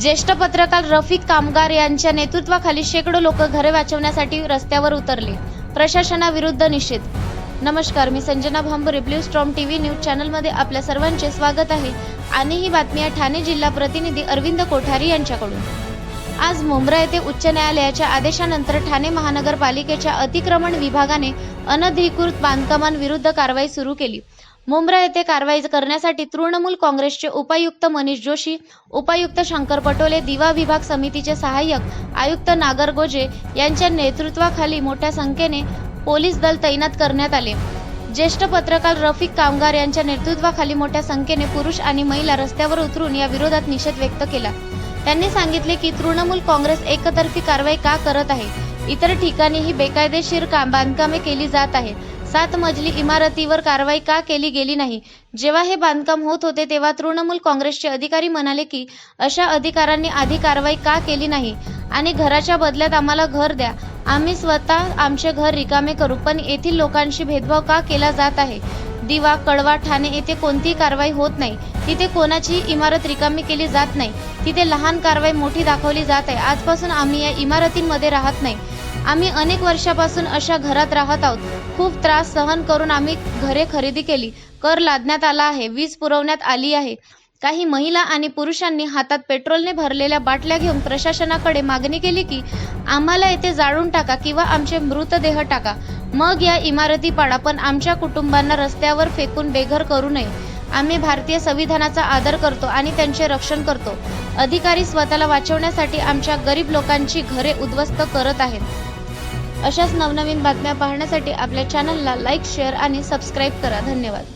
ज्येष्ठ पत्रकार रफिक कामगार यांच्या नेतृत्वाखाली शेकडो लोक घरे वाचवण्यासाठी रस्त्यावर उतरले. प्रशासनाविरुद्ध निषेध. नमस्कार मी Sanjana Bhambare blue storm TV news चॅनलमध्ये आपल्या सर्वांचे स्वागत आहे. आणि ही बातमी आहे ठाणे जिल्हा प्रतिनिधी अरविंद कोठारी यांच्याकडून. आज मुंब्रा येथे उच्च न्यायालयाच्या आदेशानंतर ठाणे महानगरपालिकेच्या अतिक्रमण विभागाने अनधिकृत बांधकामांविरुद्ध कारवाई सुरू केली. मुंब्रा येथे कारवाई करण्यासाठी तृणमूल काँग्रेसचे उपायुक्त मनीष जोशी उपायुक्त शंकर पटोले दिवा विभाग समितीचे सहाय्यक आयुक्त नागर गोजे यांच्या नेतृत्वाखाली मोठ्या संख्येने पोलीस दल तैनात करण्यात आले. ज्येष्ठ पत्रकार रफिक कामगार यांच्या नेतृत्वाखाली मोठ्या संख्येने पुरुष आणि महिला रस्त्यावर उतरून या विरोधात निषेध व्यक्त केला. त्यांनी सांगितले की तृणमूल काँग्रेस एकतर्फी कारवाई का करत आहे? इतर ठिकाणीही बेकायदेशीर काम बांधकामे केली जात आहेत? सात मजली इमारतीवर कारवाई का केली गेली नाही? जेव्हा हे बांधकाम होत होते तेव्हा तृणमूल काँग्रेसचे अधिकारी म्हणाले की अशा अधिकाऱ्यांनी आधी कारवाई का केली नाही? आणि घराच्या बदल्यात आम्हाला घर द्या. आम्ही स्वतः आमचे घर रिकामे करू पण येथील लोकांशी भेदभाव का केला जात आहे? दिवा कळवा ठाणे येथे कोणतीही कारवाई होत नाही. तिथे कोणाचीही इमारत रिकामी केली जात नाही. तिथे लहान कारवाई मोठी दाखवली जात आहे. आजपासून आम्ही या इमारतींमध्ये राहत नाही. आम्ही अनेक वर्षापासून अशा घरात राहत आहोत. खूप त्रास सहन करून आम्ही घरे खरेदी केली. कर लादण्यात आला आहे वीज पुरवण्यात आली आहे. काही महिला आणि पुरुषांनी हातात पेट्रोलने भरलेल्या बाटल्या घेऊन प्रशासनाकडे मागणी केली की आम्हाला येथे जाळून टाका किंवा आमचे मृतदेह टाका. मग या इमारती पाडा पण आमच्या कुटुंबांना रस्त्यावर फेकून बेघर करू नये. आम्ही भारतीय संविधानाचा आदर करतो आणि त्यांचे रक्षण करतो. अधिकारी स्वतःला वाचवण्यासाठी आमच्या गरीब लोकांची घरे उद्ध्वस्त करत आहेत. अशाच नवनवीन बातम्या पाहण्यासाठी आपल्या चॅनलला लाईक शेअर आणि सबस्क्राईब करा. धन्यवाद.